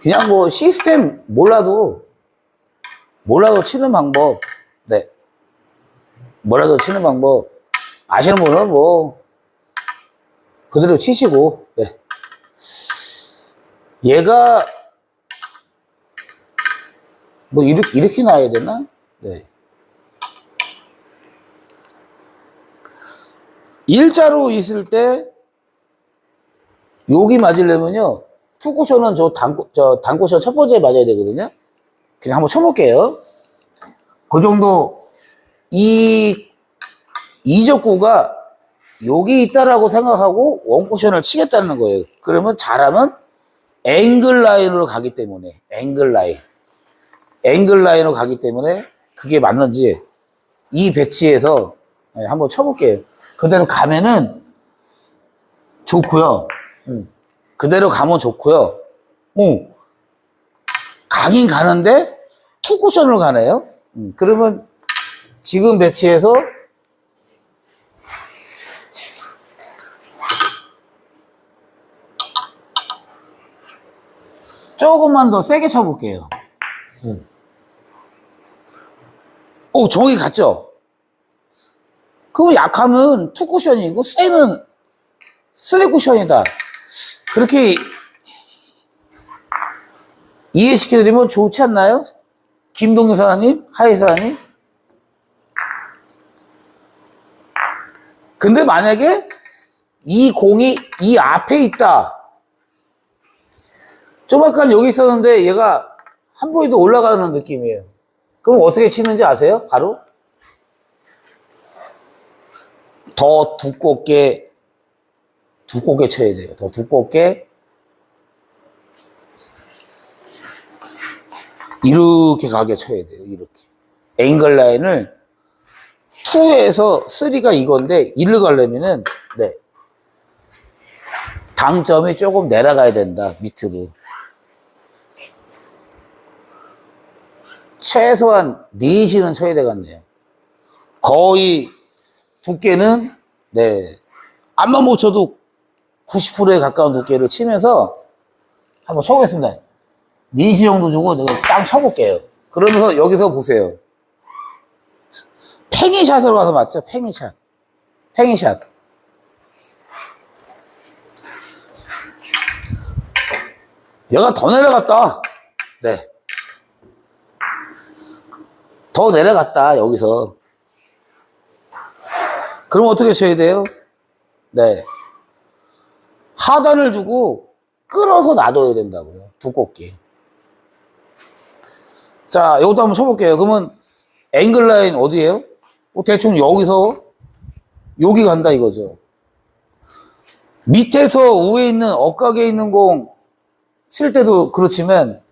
그냥 뭐 시스템 몰라도 몰라도 치는 방법 네. 몰라도 치는 방법 아시는 분은 뭐 그대로 치시고 네. 얘가 뭐 이렇게 이렇게 놔야 되나? 네. 일자로 있을 때 여기 맞으려면요 투쿠션은 저 단쿠 저 단쿠션 첫 번째 맞아야 되거든요. 그냥 한번 쳐볼게요. 그 정도 이 이적구가 여기 있다라고 생각하고 원쿠션을 치겠다는 거예요. 그러면 잘하면 앵글 라인으로 가기 때문에 앵글 라인 앵글 라인으로 가기 때문에 그게 맞는지 이 배치에서 네, 한번 쳐볼게요. 그대로 가면은 좋고요. 음. 그대로 가면 좋고요. 어. 가긴 가는데 투 쿠션을 가네요. 음, 그러면 지금 배치에서 조금만 더 세게 쳐볼게요. 음. 오, 정이 갔죠? 그럼 약하면 투 쿠션이고 세면 쓰리 쿠션이다. 그렇게 이해시켜드리면 좋지 않나요? 김동규 사장님, 하이 사장님? 근데 만약에 이 공이 이 앞에 있다. 좀 아까 여기 있었는데 얘가 한 포인트 올라가는 느낌이에요. 그럼 어떻게 치는지 아세요? 바로? 더 두껍게 두껍게 쳐야 돼요. 더 두껍게 이렇게 가게 쳐야 돼요. 이렇게 앵글 라인을 2에서 3가 이건데 1로 가려면은 네 당점이 조금 내려가야 된다 밑으로 최소한 4시는 쳐야 되겠네요. 거의 두께는 네 안만 못 쳐도 90%에 가까운 두께를 치면서 한번 쳐보겠습니다. 민시 정도 주고 내가 땅 쳐볼게요. 그러면서 여기서 보세요. 팽이샷으로 가서 맞죠? 팽이샷. 팽이샷. 얘가 더 내려갔다. 네. 더 내려갔다, 여기서. 그럼 어떻게 쳐야 돼요? 네. 하단을 주고 끌어서 놔둬야 된다고요. 두껍게. 자, 이것도 한번 쳐볼게요. 그러면 앵글 라인 어디에요? 뭐 대충 여기서 여기 간다 이거죠. 밑에서 위에 있는 엇각에 있는 공 칠 때도 그렇지만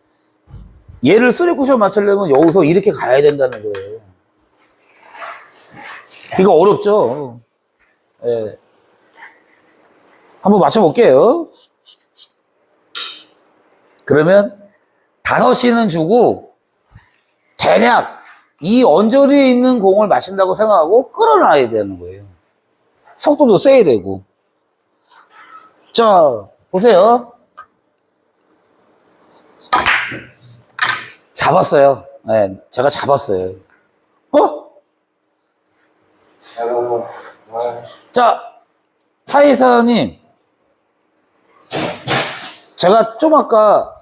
얘를 쓰리 쿠션 맞추려면 여기서 이렇게 가야 된다는 거예요. 이거 어렵죠? 예. 한번 맞춰볼게요. 그러면 다섯 시는 주고 대략 이 언저리에 있는 공을 맞춘다고 생각하고 끌어놔야 되는 거예요. 속도도 세야 되고. 자, 보세요. 잡았어요. 네, 제가 잡았어요. 어? 자, 하이사님. 제가 좀 아까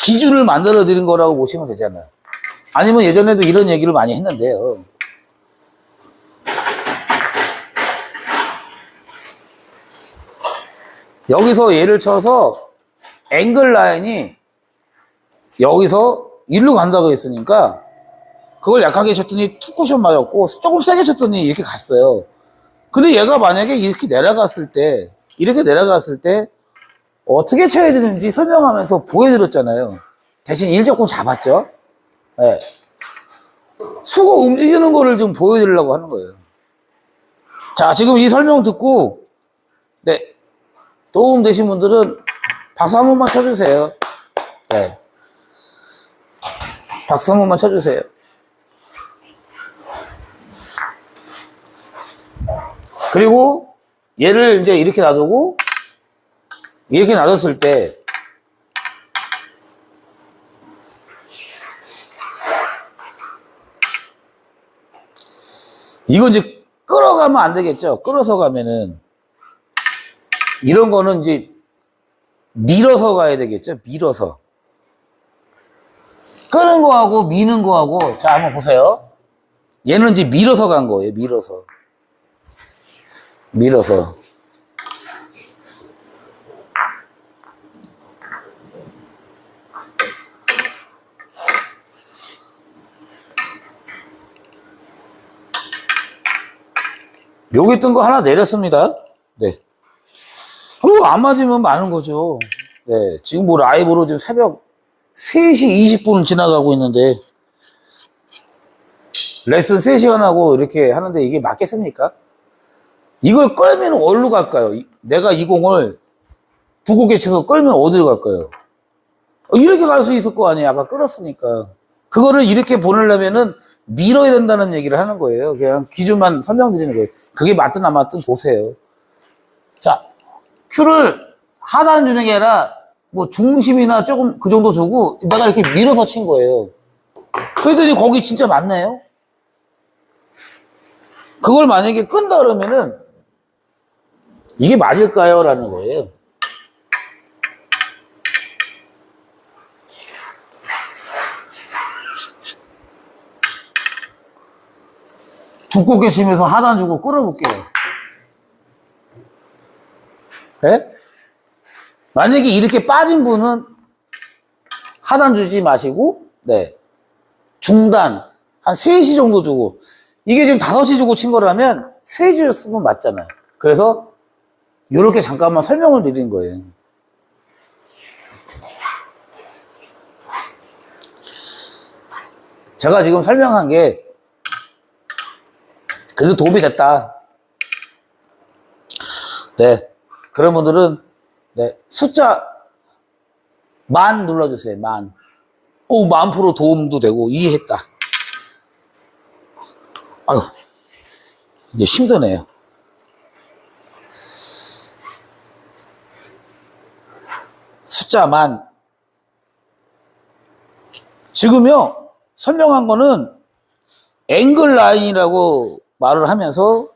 기준을 만들어 드린 거라고 보시면 되잖아요. 아니면 예전에도 이런 얘기를 많이 했는데요. 여기서 예를 쳐서 앵글 라인이 여기서 일로 간다고 했으니까 그걸 약하게 쳤더니 투쿠션 맞았고 조금 세게 쳤더니 이렇게 갔어요. 근데 얘가 만약에 이렇게 내려갔을 때 이렇게 내려갔을 때 어떻게 쳐야 되는지 설명하면서 보여드렸잖아요. 대신 일조금 잡았죠. 네. 수고 움직이는 거를 좀 보여드리려고 하는 거예요. 자, 지금 이 설명 듣고, 네. 도움 되신 분들은 박수 한 번만 쳐주세요. 네. 박수 한 번만 쳐주세요. 그리고 얘를 이제 이렇게 놔두고, 이렇게 놔뒀을 때 이건 이제 끌어가면 안 되겠죠. 끌어서 가면은 이런 거는 이제 밀어서 가야 되겠죠. 밀어서 끄는 거하고 미는 거하고 자 한번 보세요. 얘는 이제 밀어서 간 거예요. 밀어서 밀어서 여기 있던 거 하나 내렸습니다. 네. 뭐, 안 맞으면 많은 거죠. 네. 지금 뭐 라이브로 지금 새벽 3시 20분 지나가고 있는데, 레슨 3시간 하고 이렇게 하는데 이게 맞겠습니까? 이걸 끌면 어디로 갈까요? 이- 내가 이 공을 두 곡에 쳐서 끌면 어디로 갈까요? 어, 이렇게 갈 수 있을 거 아니에요. 아까 끌었으니까. 그거를 이렇게 보내려면은 밀어야 된다는 얘기를 하는 거예요. 그냥 기준만 설명드리는 거예요. 그게 맞든 안 맞든 보세요. 자, 큐를 하단 주는 게 아니라 뭐 중심이나 조금 그 정도 주고 내가 이렇게 밀어서 친 거예요. 그랬더니 거기 진짜 맞나요? 그걸 만약에 끈다 그러면은 이게 맞을까요? 라는 거예요. 두껍게 치면서 하단 주고 끌어볼게요. 예? 만약에 이렇게 빠진 분은 하단 주지 마시고, 네. 중단, 한 3시 정도 주고, 이게 지금 5시 주고 친 거라면 3시 쓰면 맞잖아요. 그래서, 이렇게 잠깐만 설명을 드린 거예요. 제가 지금 설명한 게, 그래도 도움이 됐다. 네. 그런 분들은, 네. 숫자, 만 눌러주세요, 만. 오, 만 프로 도움도 되고, 이해했다. 아유, 이제 힘드네요. 숫자 만. 지금요, 설명한 거는 앵글 라인이라고 말을 하면서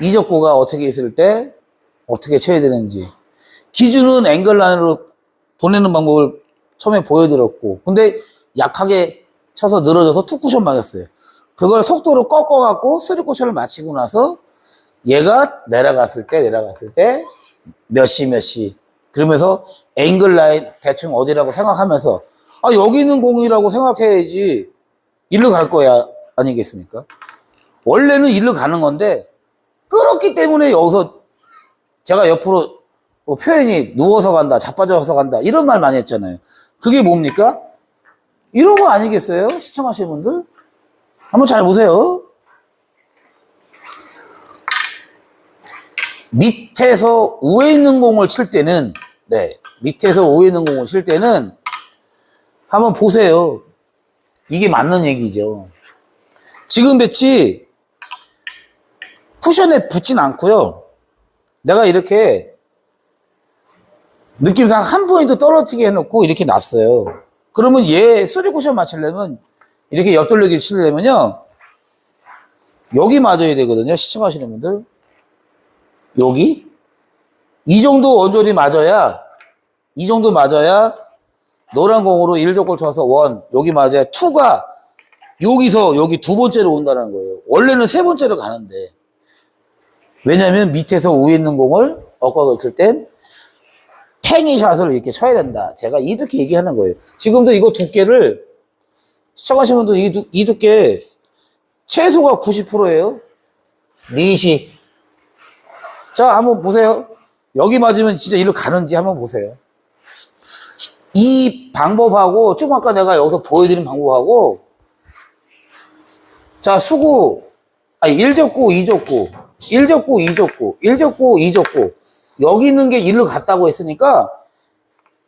이적구가 어떻게 있을 때 어떻게 쳐야 되는지. 기준은 앵글 라인으로 보내는 방법을 처음에 보여드렸고 근데 약하게 쳐서 늘어져서 투쿠션 맞았어요. 그걸 속도로 꺾어갖고 쓰리쿠션을 맞히고 나서 얘가 내려갔을 때 내려갔을 때 몇 시 몇 시. 그러면서 앵글 라인 대충 어디라고 생각하면서 아 여기 있는 공이라고 생각해야지. 일로 갈 거야. 아니겠습니까? 원래는 일로 가는 건데 끌었기 때문에 여기서 제가 옆으로 뭐 표현이 누워서 간다, 자빠져서 간다 이런 말 많이 했잖아요. 그게 뭡니까? 이런 거 아니겠어요? 시청하시는 분들 한번 잘 보세요. 밑에서 위에 있는 공을 칠 때는 네 밑에서 위에 있는 공을 칠 때는 한번 보세요. 이게 맞는 얘기죠. 지금 배치 쿠션에 붙진 않고요. 내가 이렇게 느낌상 한 포인트 떨어지게 해놓고 이렇게 놨어요. 그러면 얘 쓰리 쿠션 맞추려면 이렇게 옆돌리기를 치려면요. 여기 맞아야 되거든요. 시청하시는 분들. 여기. 이 정도 원졸이 맞아야, 이 정도 맞아야 노란 공으로 1조골 쳐서 원, 여기 맞아야 투가 여기서 여기 두 번째로 온다는 거예요. 원래는 세 번째로 가는데. 왜냐면 밑에서 위에 있는 공을 엇과 긁힐 땐 팽이 샷을 이렇게 쳐야 된다. 제가 이렇게 얘기하는 거예요. 지금도 이거 두께를 시청하시는 분들 이, 두, 이 두께 최소가 90%예요. 닛이. 자, 한번 보세요. 여기 맞으면 진짜 이리로 가는지 한번 보세요. 이 방법하고 좀 아까 내가 여기서 보여드린 방법하고 자, 수구, 아니, 1적구, 2적구, 1적구, 2적구, 1적구, 2적구. 여기 있는 게 일로 갔다고 했으니까,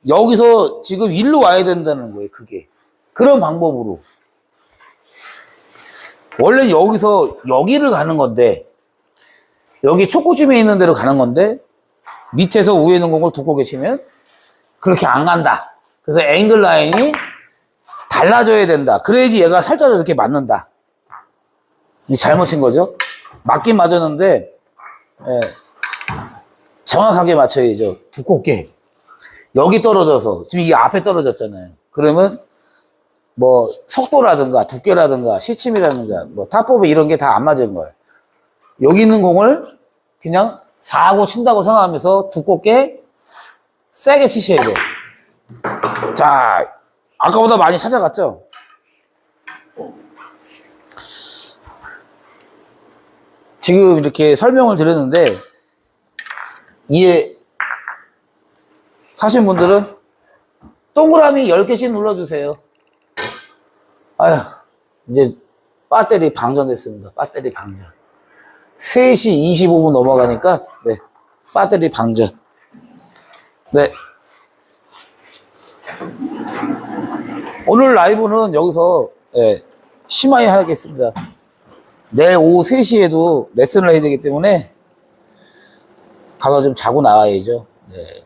여기서 지금 일로 와야 된다는 거예요, 그게. 그런 방법으로. 원래 여기서 여기를 가는 건데, 여기 촉구심에 있는 데로 가는 건데, 밑에서 위에 있는 공을 두고 계시면, 그렇게 안 간다. 그래서 앵글 라인이 달라져야 된다. 그래야지 얘가 살짝 이렇게 맞는다. 이 잘못 친 거죠. 맞긴 맞았는데 예, 정확하게 맞춰야죠. 두껍게. 여기 떨어져서 지금 이 앞에 떨어졌잖아요. 그러면 뭐 속도라든가 두께라든가 시침이라든가 뭐 타법이 이런 게 다 안 맞은 거예요. 여기 있는 공을 그냥 사고 친다고 생각하면서 두껍게 세게 치셔야 돼요. 자, 아까보다 많이 찾아갔죠? 지금 이렇게 설명을 드렸는데 이해 하신 분들은 동그라미 10개씩 눌러주세요. 아휴, 이제 배터리 방전됐습니다. 배터리 방전. 3시 25분 넘어가니까, 네, 배터리 방전. 네. 오늘 라이브는 여기서, 예, 심하게 하겠습니다. 내일 오후 3시에도 레슨을 해야 되기 때문에 가서 좀 자고 나와야죠. 네.